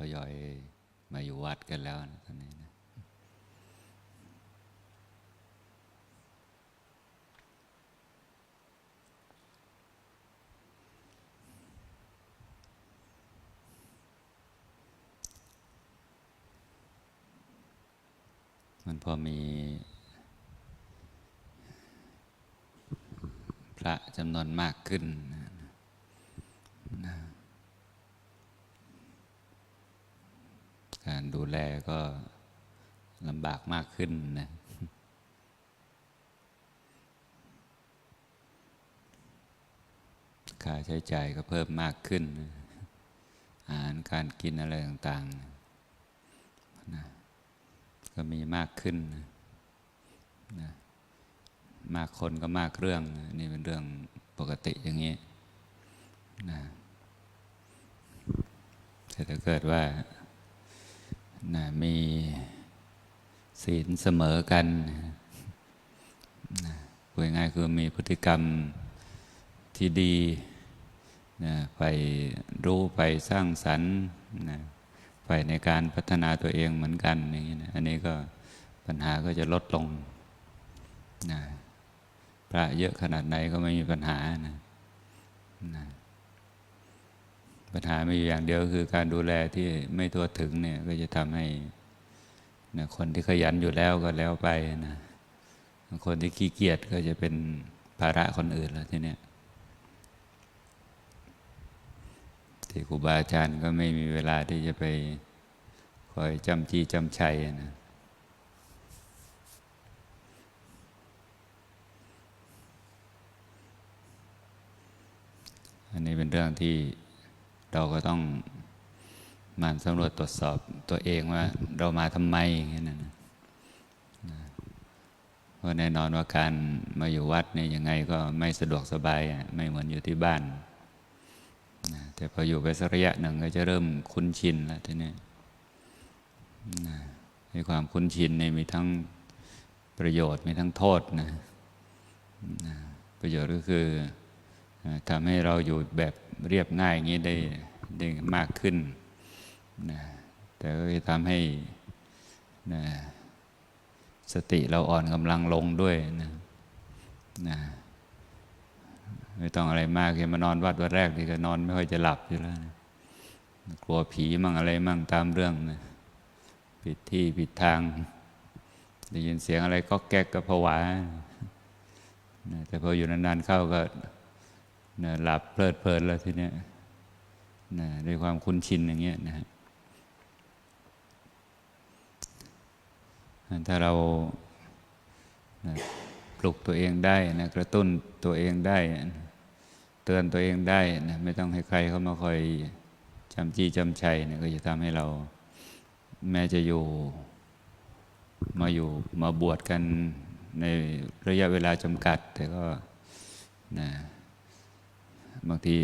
ทยอยมาอยู่วัดกันแล้วนะตอนนี้นะมันพอมีพระจำนวนมากขึ้นนะนะ การดูแลก็ลำบากมากขึ้นนะค่าใช้จ่ายก็เพิ่มมากขึ้น อาหารการกินอะไรต่างๆนะก็มีมากขึ้นนะมากคนก็มากเรื่องนะนี่เป็นเรื่องปกติอย่างนี้นะแต่ถ้าเกิดว่า นะมีศีลเสมอกันนะพูดง่ายคือมีพฤติกรรมที่ดีนะไปรู้ไปสร้างสรรค์นะไปในการพัฒนาตัวเองเหมือนกันอย่างนี้นะอันนี้ก็ปัญหาก็จะลดลงนะพระเยอะขนาดไหนก็ไม่มีปัญหานะนะ ปัญหามีอยู่อย่างเดียวคือการดูแลที่ไม่ทั่วถึงเนี่ยก็จะทำให้นะคนที่ขยันอยู่แล้วก็แล้วไปนะคนที่ขี้เกียจก็จะเป็นภาระคนอื่นแล้วทีเนี้ยที่ครูบาอาจารย์ก็ไม่มีเวลาที่จะไปคอยจำจี้จำชัยนะอันนี้เป็นเรื่องที่ เราก็ต้องมันสำรวจตรวจสอบตัวเองว่าเรามาทำไมอย่างนี้นะเพราะแน่นอนว่าการมาอยู่วัดเนี่ยยังไงก็ไม่สะดวกสบายไม่เหมือนอยู่ที่บ้าน แต่พออยู่ไปสักระยะหนึ่งก็จะเริ่มคุ้นชินแล้วทีนี้ในความคุ้นชินเนี่ยมีทั้งประโยชน์มีทั้งโทษนะประโยชน์ก็คือ ทำให้เราอยู่แบบเรียบง่ายอย่างนี้ได้ได้มากขึ้นนะแต่ก็จะทำให้นะสติเราอ่อนกำลังลงด้วยนะนะไม่ต้องอะไรมากแค่มานอนวัดวันแรกที่ก็นอนไม่ค่อยจะหลับอยู่แล้วนะกลัวผีมั่งอะไรมั่งตามเรื่องนะผิดที่ผิดทาง ได้ยินเสียงอะไรก็แก๊กก็ผวานะแต่พออยู่นานๆเข้าก็ นะหลับเพลิดเพลินแล้วทีเนี้ยนะด้วยความคุ้นชินอย่างเงี้ยนะฮะถ้าเรานะปลุกตัวเองได้นะกระตุ้นตัวเองได้ เตือนตัวเองได้นะไม่ต้องให้ใครเข้ามาคอยจำจี้จำชัยนะก็จะทำให้เรา แม้จะอยู่มาอยู่มาบวชกันในระยะเวลาจำกัด แต่ก็นะ บางที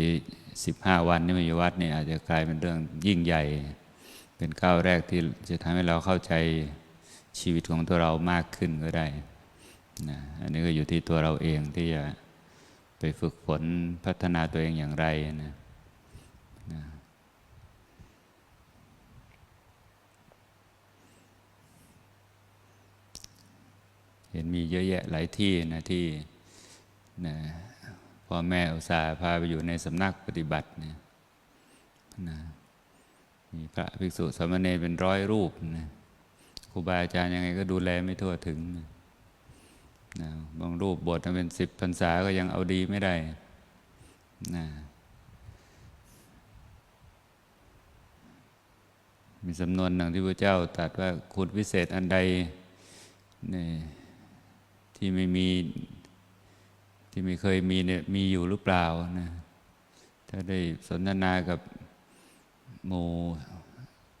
สิบห้าวันนี่มาอยู่วัดเนี่ยอาจจะกลายเป็นเรื่องยิ่งใหญ่ เป็นก้าวแรกที่จะทำให้เราเข้าใจชีวิตของตัวเรามากขึ้นก็ได้นะอันนี้ก็อยู่ที่ตัวเราเองที่จะไปฝึกฝนพัฒนาตัวเองอย่างไรนะนะเห็นมีเยอะแยะหลายที่นะที่นะ พ่อแม่อุตส่าห์พาไปอยู่ในสำนักปฏิบัติเนี่ยนะมีพระภิกษุสามเณรเป็นร้อยรูปนะครูบาอาจารย์ยังไงก็ดูแลไม่ทั่วถึงนะนะบางรูปบวชมาเป็นสิบพรรษาก็ยังเอาดีไม่ได้นะมีสำนวนหนึ่งที่พระเจ้าตรัสว่าคุณวิเศษอันใดนี่ที่ไม่มี ที่ไม่เคยมีเนี่ยมีอยู่หรือเปล่านะถ้าได้สนทนากับหมู่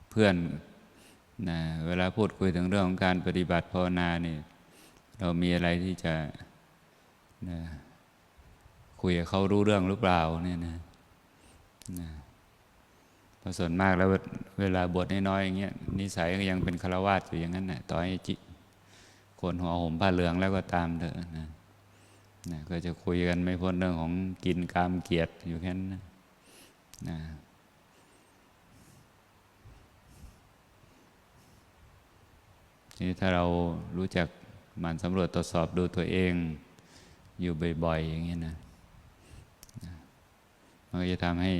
เพื่อนนะเวลาพูดคุยถึงเรื่องของการปฏิบัติภาวนาเนี่ยเรามีอะไรที่จะนะคุยกับเขารู้เรื่องหรือเปล่าเนี่ยนะนะพราะส่วนมากแล้วเวลาบวชน้อยๆอย่างเงี้ยนิสัยก็ยังเป็นฆรวาสอยู่อย่างนั้นนะต่อให้จิโคนหัวห่มผ้าเหลืองแล้วก็ตามเถอะนะ ก็จะคุยกันไม่พ้นเรื่องของกินกามเกียรติอยู่แค่นั้นนะนี่ถ้าเรารู้จักหมั่นสำรวจตรวจสอบดูตัวเอง อยู่บ่อยๆ อย่างนี้นะมันก็จะทำให้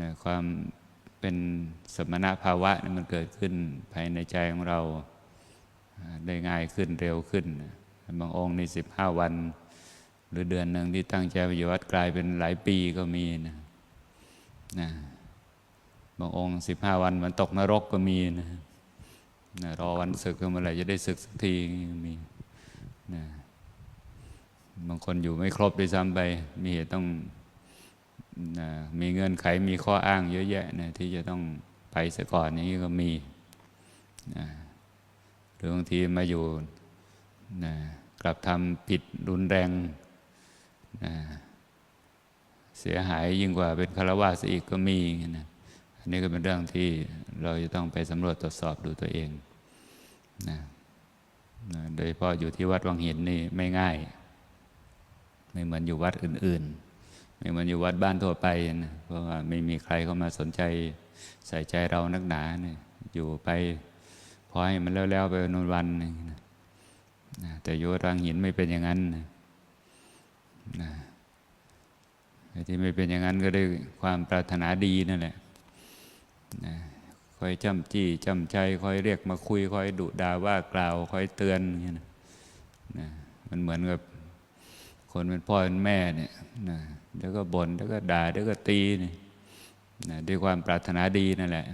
นะความเป็นสมณภาวะนะมันเกิดขึ้นภายในใจของเราได้ง่ายขึ้นเร็วขึ้น บางองค์ในสิบห้าวัน หรือเดือนหนึ่งที่ตั้งใจไปอยู่วัดกลายเป็นหลายปีก็มีนะนะบางองค์สิบห้าวันมันตกนรกก็มีนะนะรอวันศึกเมื่อไหร่จะได้ศึกสักทีมีนะบางคนอยู่ไม่ครบด้วยซ้ำไป มีเหตุต้องนะมีเงื่อนไขมีข้ออ้างเยอะแยะนะที่จะต้องไปเสียก่อนอย่างนี้ก็มีนะหรือบางทีมาอยู่นะกลับทำผิดรุนแรง นะเสียหายยิ่งกว่าเป็นคารวะซะอีกก็มีนะอันนี้ก็เป็นเรื่องที่เราจะต้องไปสำรวจตรวจสอบดูตัวเองนะนะโดยเฉพาะอยู่ที่วัดวังหินนี่ไม่ง่าย ไม่เหมือนอยู่วัดอื่น ๆ ไม่เหมือนอยู่วัดบ้านทั่วไปนะเพราะว่าไม่มีใครเข้ามาสนใจใส่ใจเรานักหนาเนี่ยอยู่ไปพอให้มันแล้วๆไปวันวันๆหนึ่นนะแต่อยู่วัดวังหินไม่เป็นอย่างนั้นนะ นะที่ไม่เป็นอย่างนั้นก็ด้วยความปรารถนาดีนั่นแหละนะคอยจำจี้จำใจคอยเรียกมาคุยคอยดุด่าว่ากล่าวคอยเตือนอย่างเงี้ยนะนะมันเหมือนกับคนเป็นพ่อเป็นแม่เนี่ยนะเดี๋ยวก็บน่นเดี๋ยวก็ด่าเดี๋ยวก็ตีเนี่ยนะด้วยความปรารถนาดีนั่นแหละ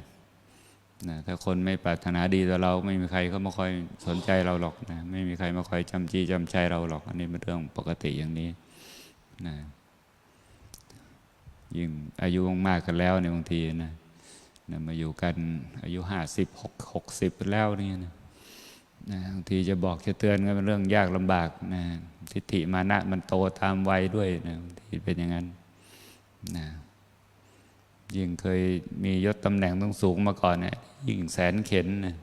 นะถ้าคนไม่ปรารถนาดีต่อเรา ไม่มีใครเขามาคอยสนใจเราหรอกนะไม่มีใครมาคอยจำจี้จำใจเราหรอก อันนี้เป็นเรื่องปกติอย่างนี้ นะยิ่งอายุมากกันแล้วเนี่ยบางทีนะนะมาอยู่กันอายุห้าสิบหกหกสิบแล้วนี่นะนะบางทีจะบอกจะเตือนก็เป็นเรื่องยากลำบากนะทิฏฐิมานะมันโตตามวัยด้วยนะบางทีเป็นอย่างนั้นนะยิ่งเคยมียศตำแหน่งต้องสูงมาก่อนเนี่ยยิ่งแสนเข็นนะ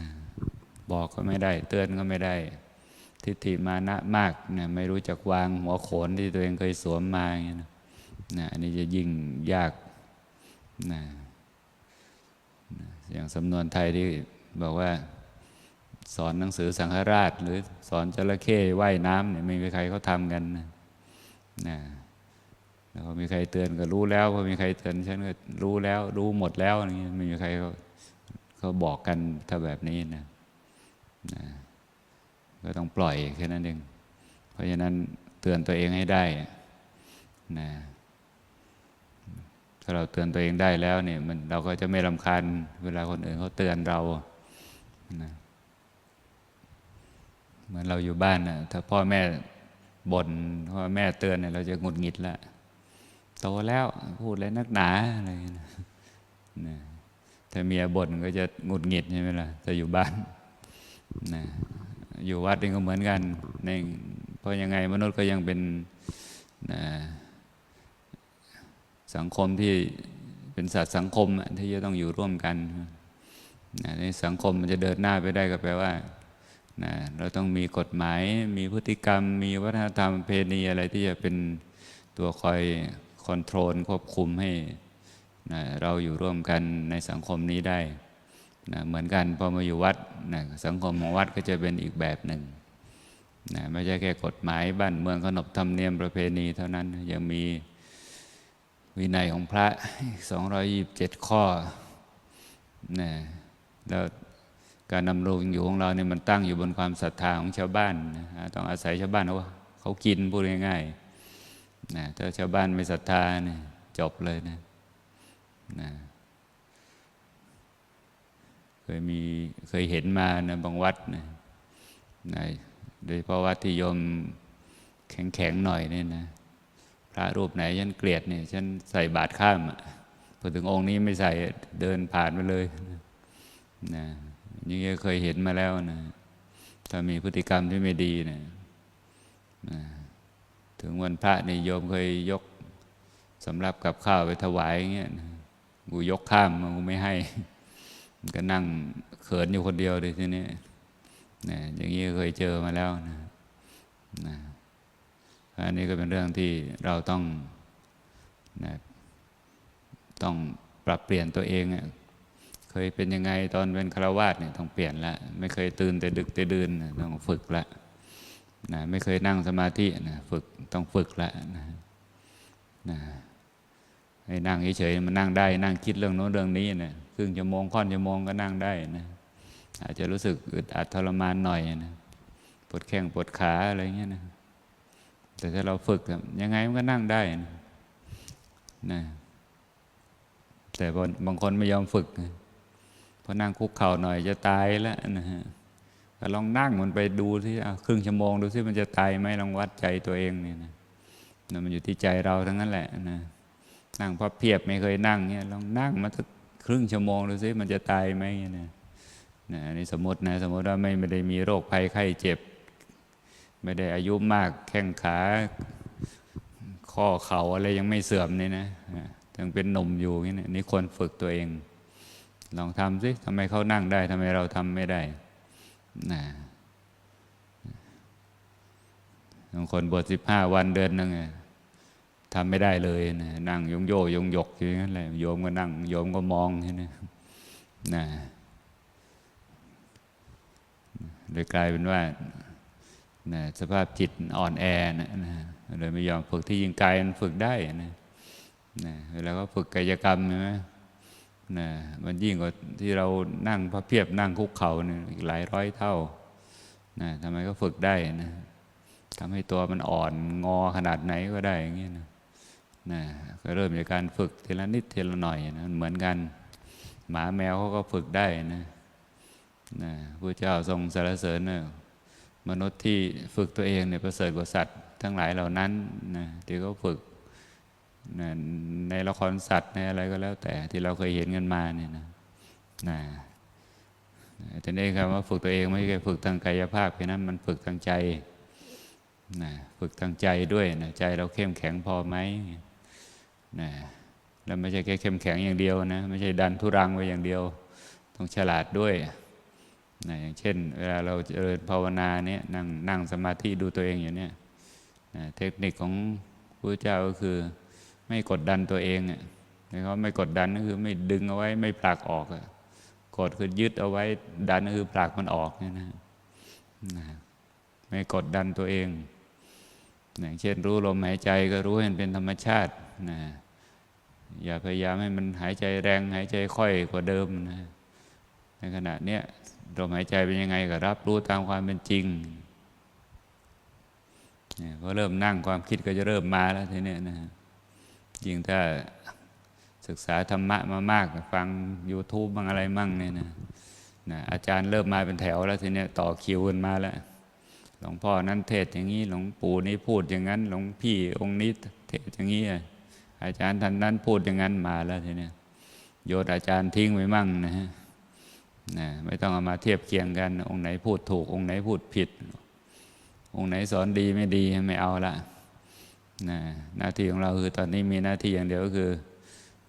นะบอกก็ไม่ได้ เตือนก็ไม่ได้ ทิฏฐิมานะมากนะไม่รู้จักวางหัวโขนที่ตัวเองเคยสวมมาอย่างนี้นะนะอันนี้จะยิ่งยากนะอย่างสำนวนไทยที่บอกว่า สอนหนังสือสังฆราช หรือสอนจระเข้ว่ายน้ำเนี่ยไม่มีใครเขาทำกันนะนะแล้วพอมีใครเตือนก็รู้แล้วพอมีใครเตือนฉันก็รู้แล้ว รู้หมดแล้วอย่างเงี้ยไม่มีใครเขาเขาบอกกันถ้าแบบนี้นะนะ ก็ต้องปล่อยแค่นั้นเอง เพราะฉะนั้นเตือนตัวเองให้ได้นะถ้าเราเตือนตัวเองได้แล้วเนี่ยมันเราก็จะไม่รำคาญเวลาคนอื่นเขาเตือนเรานะเหมือนเราอยู่บ้านนะถ้าพ่อแม่บ่นพ่อแม่เตือนเนี่ยเราจะหงุดหงิดละโตแล้วพูดอะไรนักหนาอะไรนะนะถ้าเมียบ่นก็จะหงุดหงิดใช่ไหมล่ะถ้าอยู่บ้านนะ อยู่วัดเองก็เหมือนกันในเพราะยังไงมนุษย์ก็ยังเป็นสังคมที่เป็นสัตว์สังคมที่จะต้องอยู่ร่วมกันในสังคมมันจะเดินหน้าไปได้ก็แปลว่าเราต้องมีกฎหมาย มีพฤติกรรม มีวัฒนธรรมเพณีอะไรที่จะเป็นตัวคอยคอนโทรลควบคุมให้เราอยู่ร่วมกันในสังคมนี้ได้ นะเหมือนกันพอมาอยู่วัดนะสังคมของวัดก็จะเป็นอีกแบบหนึ่งนะไม่ใช่แค่กฎหมายบ้านเมืองขนบธรรมเนียมประเพณีเท่านั้นยังมีวินัยของพระ 227 ข้อนะแล้วการดำรงอยู่ของเราเนี่ยมันตั้งอยู่บนความศรัทธาของชาวบ้านนะต้องอาศัยชาวบ้านเขาเขากินพูดง่ายๆนะถ้าชาวบ้านไม่ศรัทธาเนี่ยจบเลยนะนะ เคยมีเคยเห็นมานะบางวัดนะนโดยเฉพาะวัดที่โยมแข็งๆหน่อยเนี่ยนะพระรูปไหนฉันเกลียดเนี่ยฉันใส่บาตรข้ามพอถึงองค์นี้ไม่ใส่เดินผ่านไปเลยนะนี่ก็เคยเห็นมาแล้วนะถ้ามีพฤติกรรมที่ไม่ดีเนะนะถึงวันพระนี่โยมเคยยกสำรับกับข้าวไปถวายอย่างเงี้ยกูยกข้ามมันกูไม่ให้ ก็นั่งเขินอยู่คนเดียวเลยทีนี้นะอย่างนี้เคยเจอมาแล้วนะนะอันนี้ก็เป็นเรื่องที่เราต้องนะต้องปรับเปลี่ยนตัวเอง เคยเป็นยังไงตอนเป็นคารวาสเนี่ยต้องเปลี่ยนละ ไม่เคยตื่นแต่ดึกแต่ดื่นต้องฝึกละนะไม่เคยนั่งสมาธินะฝึกต้องฝึกละนะนะให้นั่งเฉยๆมันนั่งได้นั่งคิดเรื่องโน้นเรื่องนี้นะค รึ่งชั่วโมงค่อนชั่วโมงก็นั่งได้นะ อาจจะรู้สึกอึดอัดทรมานหน่อยนะปวดแข้งปวดขาอะไรเงี้ยนะแต่ถ้าเราฝึกยังไงมันก็นั่งได้นะนะแต่บางคนไม่ยอมฝึกพอนั่งคุกเข่าหน่อยจะตายแล้วนะฮะลองนั่งมันไปดูที่ครึ่งชั่วโมงดูซิมันจะตายไหมลองวัดใจตัวเองเนี่ยนะนะมันอยู่ที่ใจเราทั้งนั้นแหละนะนั่งพับเพียบไม่เคยนั่งเนี่ยลองนั่งมาสัก ครึ่งชั่วโมงดูซิมันจะตายไหมเนี่ยนะนะนี่สมมตินะสมมติว่าไม่ไม่ได้มีโรคภัยไข้เจ็บ ไม่ได้อายุมากแข้งขา ข้อเข่าอะไรยังไม่เสื่อมนี่นะยังเป็นหนุ่มอยู่นี่นะนี่ควรฝึกตัวเอง ลองทำสิทำไมเขานั่งได้ทำไมเราทำไม่ได้นะบางคนบวชสิบห้าวันเดือนหนึ่ง ทำไม่ได้เลยนะนั่งยงโยยงยกอยู่อย่างนั้นแหละโยมก็นั่งโยมก็มองอย่างนี้นะนะเลยกลายเป็นว่านะสภาพจิตอ่อนแอนะนะเลยไม่ยอมฝึกที่ยิงกายมันฝึกได้นะนะเวลาก็ฝึกกายกรรมใช่ไหมนะมันยิ่งกว่าที่เรานั่งพระเพียบนั่งคุกเข่าเนี่ยอีกหลายร้อยเท่านะทำไมก็ฝึกได้นะทำให้ตัวมันอ่อนงอขนาดไหนก็ได้อย่างเงี้ยนะ นะก็เริ่มจากการฝึกทีละนิดทีละหน่อยนะเหมือนกัน หมาแมวเขาก็ฝึกได้นะนะพระเจ้าทรงสรรเสริญนะมนุษย์ที่ฝึกตัวเองเนี่ยประเสริฐกว่าสัตว์ทั้งหลายเหล่านั้นนะที่เขาฝึกนะในละครสัตว์ในอะไรก็แล้วแต่ที่เราเคยเห็นกันมาเนี่ยนะนะแต่นี่คำว่าฝึกตัวเองไม่ใช่ฝึกทางกายภาพแค่นั้นมันฝึกทางใจนะฝึกทางใจด้วยนะใจเราเข้มแข็งพอไหม นะแล้วไม่ใช่แค่เข้มแข็งอย่างเดียวนะไม่ใช่ดันทุรังไว้อย่างเดียว ต้องฉลาดด้วยนะอย่างเช่น เวลาเราเจริญภาวนาเนี่ยนั่งนั่งสมาธิดูตัวเองอยู่เนี่ยนะเทคนิคของพระเจ้าก็คือ ไม่กดดันตัวเองอะเขาไม่กดดันก็คือไม่ดึงเอาไว้ไม่ผลักออกกดคือยึดเอาไว้ดันก็คือผลักมันออกเนี่ยนะนะไม่กดดันตัวเอง อย่างเช่นรู้ลมหายใจก็รู้ให้มันเป็นธรรมชาตินะอย่าพยายามให้มันหายใจแรงหายใจค่อยกว่าเดิมนะในขณะเนี้ยลมหายใจเป็นยังไงก็รับรู้ตามความเป็นจริงเนี่ยพอเริ่มนั่งความคิดก็จะเริ่มมาแล้วทีเนี้ยนะยิ่งถ้าศึกษาธรรมะมามากฟัง YouTube บ้างอะไรมั่งเนี่ยนะนะอาจารย์เริ่มมาเป็นแถวแล้วทีเนี้ยต่อคิวกันมาแล้ว หลวงพ่อนั้นเทศอย่างนี้ หลวงปู่นี้พูดอย่างนั้น หลวงพี่องค์นี้เทศอย่างนี้ อาจารย์ท่านนั้นพูดอย่างนั้นมาแล้วทีนี้โยนอาจารย์ทิ้งไว้มั่งนะฮะนะไม่ต้องเอามาเทียบเคียงกัน องค์ไหนพูดถูก องค์ไหนพูดผิด องค์ไหนสอนดีไม่ดีไม่เอาละนะหน้าที่ของเราคือตอนนี้มีหน้าที่อย่างเดียวก็คือ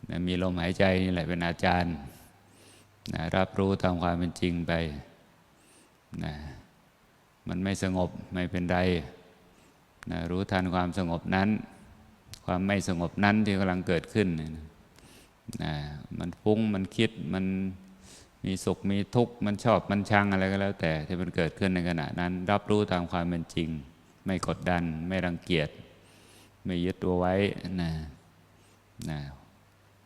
นะมีลมหายใจนี่แหละเป็นอาจารย์นะรับรู้ตามความเป็นจริงไปนะ มันไม่สงบไม่เป็นไรนะรู้ทันความสงบนั้น ความไม่สงบนั้นที่กำลังเกิดขึ้นนะนะมันฟุ้งมันคิดมันมีสุขมีทุกข์มันชอบมันชังอะไรก็แล้ว แต่ที่มันเกิดขึ้นในขณะนั้น รับรู้ตามความเป็นจริง ไม่กดดัน ไม่รังเกียจ ไม่ยึดตัวไว้นะนะ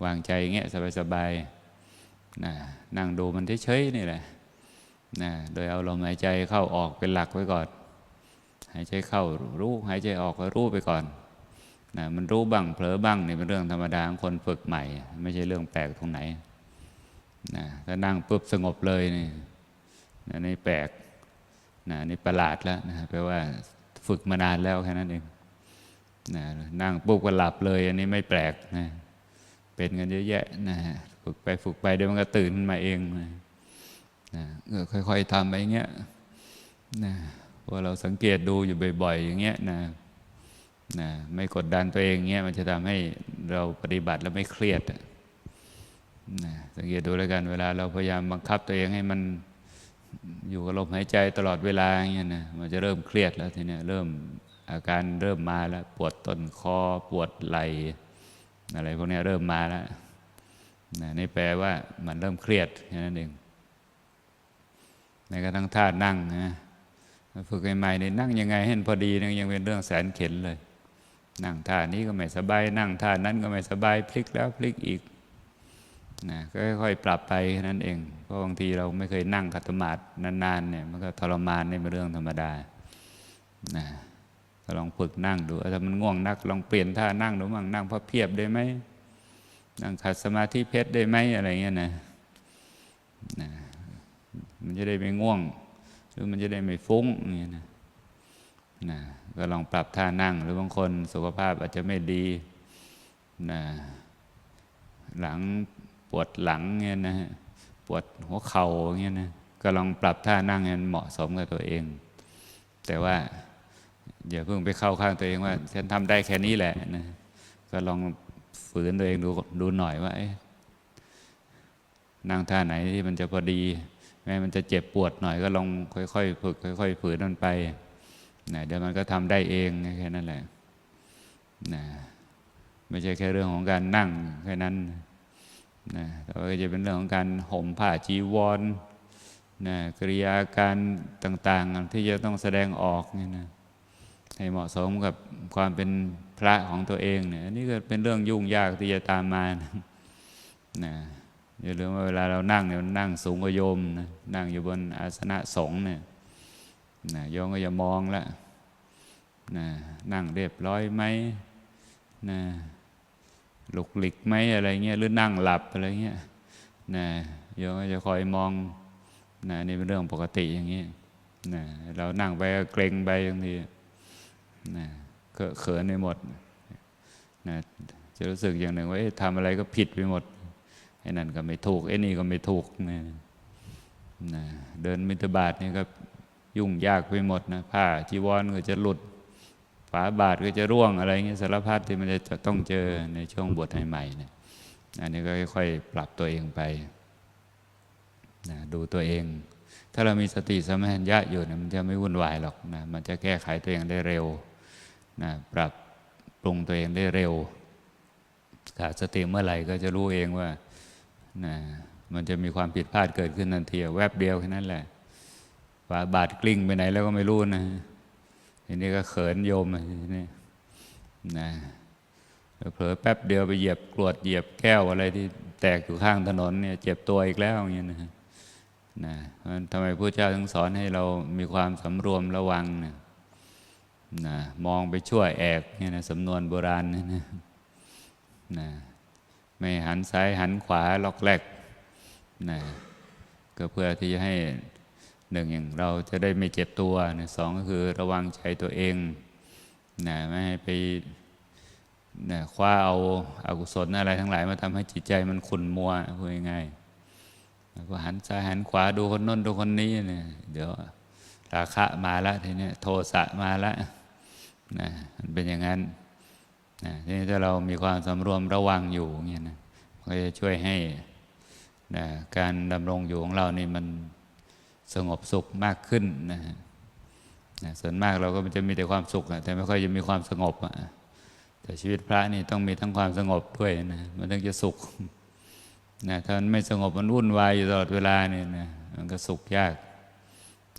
วางใจเงี้ยสบายๆนะนั่งดูมันเฉยๆนี่แหละ นะโดยเอาลมหายใจเข้าออกเป็นหลักไว้ก่อน หายใจเข้ารู้หายใจออกก็รู้ไปก่อนนะมันรู้บ้างเผลอบ้างนี่เป็นเรื่องธรรมดาของคนฝึกใหม่ ไม่ใช่เรื่องแปลกตรงไหนนะถ้านั่งปุ๊บสงบเลยนี่นะนี่แปลกนะนี่ประหลาดแล้วนะแปลว่าฝึกมานานแล้วแค่นั้นเองนะนั่งปุ๊บก็หลับเลย อันนี้ไม่แปลกนะเป็นกันเยอะแยะนะฝึกไปฝึกไปเดี๋ยวมันก็ตื่นมาเองนะ นะค่อย ๆทำไปอย่างเงี้ยนะพอเราสังเกตดูอยู่บ่อย ๆ อย่างเงี้ยนะนะไม่กดดันตัวเองเงี้ยมันจะทำให้เราปฏิบัติแล้วไม่เครียดนะสังเกตดูแล้วกันเวลาเราพยายามบังคับตัวเองให้มันอยู่กับลมหายใจตลอดเวลาอย่างเงี้ยนะมันจะเริ่มเครียดแล้วทีเนี้ยเริ่มอาการเริ่มมาแล้ว ปวดต้นคอปวดไหล่อะไรพวกนี้เริ่มมาแล้วนะนี่แปลว่ามันเริ่มเครียดแค่นั้นเอง ในกระทั่งท่านั่งนะฝึกใหม่ๆในนั่งยังไงให้พอดีนี่ยังเป็นเรื่องแสนเข็ญเลย นั่งท่านี้ก็ไม่สบาย นั่งท่านั้นก็ไม่สบาย พลิกแล้วพลิกอีกนะก็ค่อยๆปรับไปแค่นั้นเองเพราะบางทีเราไม่เคยนั่งขัดสมาธินานๆเนี่ยมันก็ทรมานนี่เป็นเรื่องธรรมดานะลองฝึกนั่งดูถ้ามันง่วงนัก ลองเปลี่ยนท่านั่งดูมั่งนั่งพับเพียบได้ไหมนั่งขัดสมาธิเพชรได้ไหมอะไรเงี้ยนะนะ มันจะได้ไม่ง่วง หรือมันจะได้ไม่ฟุ้งอย่างเงี้ยนะนะก็ลองปรับท่านั่ง หรือบางคนสุขภาพอาจจะไม่ดีนะหลังปวดหลังเงี้ยนะปวดหัวเข่าเงี้ยนะก็ลองปรับท่านั่งให้มันเหมาะสมกับตัวเอง แต่ว่าอย่าเพิ่งไปเข้าข้างตัวเองว่าฉันทำได้แค่นี้แหละนะก็ลองฝืนตัวเองดูดูหน่อยว่านั่งท่าไหนที่มันจะพอดี แม้มันจะเจ็บปวดหน่อยก็ลองค่อยๆฝึกค่อย ๆ ฝืนมันไปนะเดี๋ยวมันก็ทำได้เองแค่นั้นแหละนะไม่ใช่แค่เรื่องของการนั่งแค่นั้นนะแต่ว่าก็จะเป็นเรื่องของการห่มผ้าจีวรนะกริยาการต่าง ๆ ที่จะต้องแสดงออกเนี่ยนะให้เหมาะสมกับความเป็นพระของตัวเองเนี่ยอันนี้ก็เป็นเรื่องยุ่งยากที่จะตามมานะนะ อย่าลืมว่าเวลาเรานั่งเนี่ยนั่งสูงกว่าโยมนะนั่งอยู่บนอาสนะสงฆ์เนี่ยนะโยมก็อย่ามองละนะนั่งเรียบร้อยไหมนะหลุกหลิกไหมอะไรเงี้ยหรือนั่งหลับอะไรเงี้ยนะโยมก็จะคอยมองนะนี่เป็นเรื่องปกติอย่างนี้นะเรานั่งไปก็เกรงไปบางทีนะก็เขินไปหมดนะจะรู้สึกอย่างหนึ่งว่าทำอะไรก็ผิดไปหมด อ้นั่นก็ไม่ถูกไอ้นี่ก็ไม่ถูกนะนะเดินมิตรบาทนี่ก็ยุ่งยากไปหมดนะผ้าจีวรก็จะหลุด ฝาบาทก็จะร่วงอะไรเงี้ยสารพัดที่มันจะต้องเจอในช่วงบวชใหม่ๆเนี่ยอันนี้ก็ค่อยๆปรับตัวเองไปนะดูตัวเอง ถ้าเรามีสติสมัญญะอยู่นี่มันจะไม่วุ่นวายหรอกนะมันจะแก้ไขตัวเองได้เร็วนะปรับปรุงตัวเองได้เร็วขาดสติเมื่อไหร่ก็จะรู้เองว่า นะมันจะมีความผิดพลาดเกิดขึ้นทันทีแวบเดียวแค่นั้นแหละฝาบาทกลิ้งไปไหนแล้วก็ไม่รู้นะทีนี้ก็เขินโยมทีนี้นะเผลอแป๊บเดียวไปเหยียบกรวดเหยียบแก้วอะไรที่แตกอยู่ข้างถนนเนี่ยเจ็บตัวอีกแล้วอย่างเงี้ยนะนะทำไมพระเจ้าถึงสอนให้เรามีความสำรวมระวังนะนะมองไปชั่วแอกเนี่ยนะสำนวนโบราณนะนะนะ ไม่หันซ้ายหันขวาล็อกแรกนะก็เพื่อที่จะให้หนึ่งอย่างเราจะได้ไม่เจ็บตัวนะสองก็คือระวังใจตัวเองนะไม่ให้ไปนะคว้าเอาอากุศลอะไรทั้งหลายมาทำให้จิตใจมันขุ่นมัวพูดง่ายๆก็หันซ้ายหันขวาดูคนน้นดูคนนี้เนี่ยเดี๋ยวราคะมาละทีนี้โทสะมาละนะมันเป็นอย่างนั้น นะทีนี้ถ้าเรามีความสำรวมระวังอยู่เงี้ยนะก็จะช่วยให้นะการดำรงอยู่ของเรานี่มันสงบสุขมากขึ้นนะฮะส่วนมากเราก็จะมีแต่ความสุขแต่ไม่ค่อยจะมีความสงบอะแต่ชีวิตพระนี่ต้องมีทั้งความสงบด้วยนะมันถึงจะสุขนะถ้ามันไม่สงบมันวุ่นวายอยู่ตลอดเวลาเนี่ยนะมันก็สุขยาก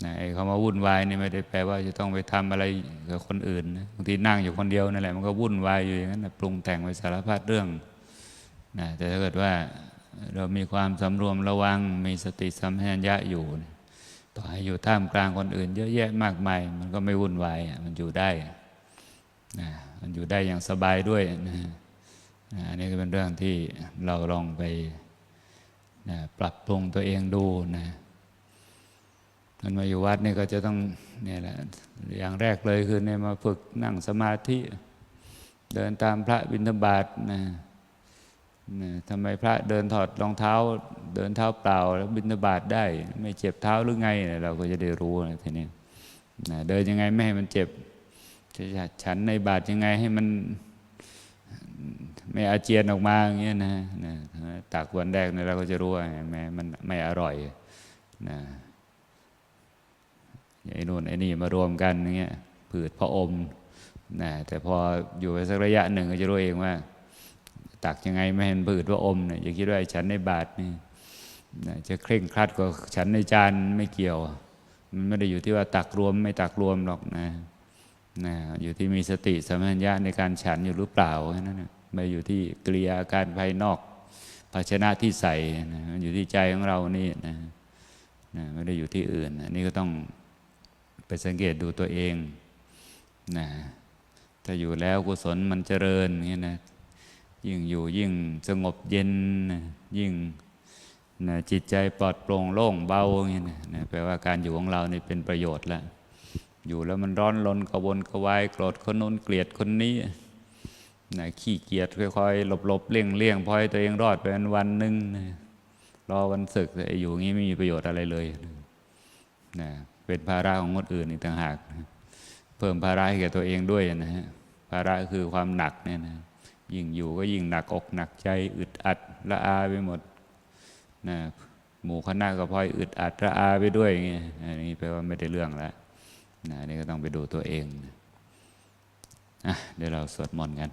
นะไอ้คำว่าวุ่นวายนี่ไม่ได้แปลว่าจะต้องไปทำอะไรกับคนอื่นนะบางทีนั่งอยู่คนเดียวนั่นแหละมันก็วุ่นวายอยู่อย่างนั้นนะปรุงแต่งไปสารพัดเรื่องนะแต่ถ้าเกิดว่าเรามีความสำรวมระวัง มีสติสัมปชัญญะอยู่ ต่อให้อยู่ท่ามกลางคนอื่น เยอะแยะมากมาย มันก็ไม่วุ่นวายมันอยู่ได้นะมันอยู่ได้อย่างสบายด้วยนะอันนี้ก็เป็นเรื่องที่เราลองไปนะปรับปรุงตัวเองดูนะ มันมาอยู่วัดนี่ก็จะต้องเนี่ยแหละอย่างแรกเลยคือเนี่ยมาฝึกนั่งสมาธิ เดินตามพระบิณฑบาตนะนะทำไมพระเดินถอดรองเท้า เดินเท้าเปล่า แล้วบิณฑบาตได้ ไม่เจ็บเท้าหรือไงนะเราก็จะได้รู้นะทีนี้นะเดินยังไงไม่ให้มันเจ็บจะฉันในบาตยังไงให้มันไม่อาเจียนออกมาอย่างเงี้ยนะนะตักวันแรกเนี่ยเราก็จะรู้ว่าแม้มันไม่อร่อยนะ ไอ้นู่นไอ้นี่มารวมกันอย่างเงี้ยผืดพระอมนะแต่พออยู่ไปสักระยะหนึ่งก็จะรู้เองว่า ตักยังไงไม่เห็นผืดว่าอมเนี่ยอย่าคิดว่าฉันในบาทนี่นะจะเคร่งครัดกว่าฉันในจานไม่เกี่ยว มันไม่ได้อยู่ที่ว่าตักรวมไม่ตักรวมหรอกนะนะอยู่ที่มีสติสัมปชัญญะในการฉันอยู่หรือเปล่าแค่นั้นนะไม่อยู่ที่กริยาการภายนอก ภาชนะที่ใส่นะอยู่ที่ใจของเรานี่นะนะไม่ได้อยู่ที่อื่น อันนี้ก็ต้อง ไปสังเกตดูตัวเองนะถ้าอยู่แล้วกุศลมันเจริญอย่างนี้นะยิ่งอยู่ยิ่งสงบเย็นยิ่งนะจิตใจปลอดโปร่งโล่งเบาอย่างนี้นะนะแปลว่าการอยู่ของเรานี่เป็นประโยชน์แล้วอยู่แล้วมันร้อนรนกระวนกระวายโกรธคนนู้นเกลียดคนนี้นะขี้เกียจค่อยๆหลบหลบๆเลี่ยงเลี่ยงพอให้ตัวเองรอดไปวันวันหนึ่งนะรอวันศึกแต่อยู่อย่างนี้ไม่มีประโยชน์อะไรเลยนะ เป็นภาระของคนอื่นอีกต่างหาก เพิ่มภาระให้แก่ตัวเองด้วยนะฮะภาระคือความหนักเนี่ยนะยิ่งอยู่ก็ยิ่งหนักอกหนักใจอึดอัดละอาไปหมดนะหมู่คณะก็พลอยอึดอัดละอาไปด้วยอย่างเงี้ยอันนี้แปลว่าไม่ได้เรื่องแล้วนะนี่ก็ต้องไปดูตัวเองนะอะเดี๋ยวเราสวดมนต์กัน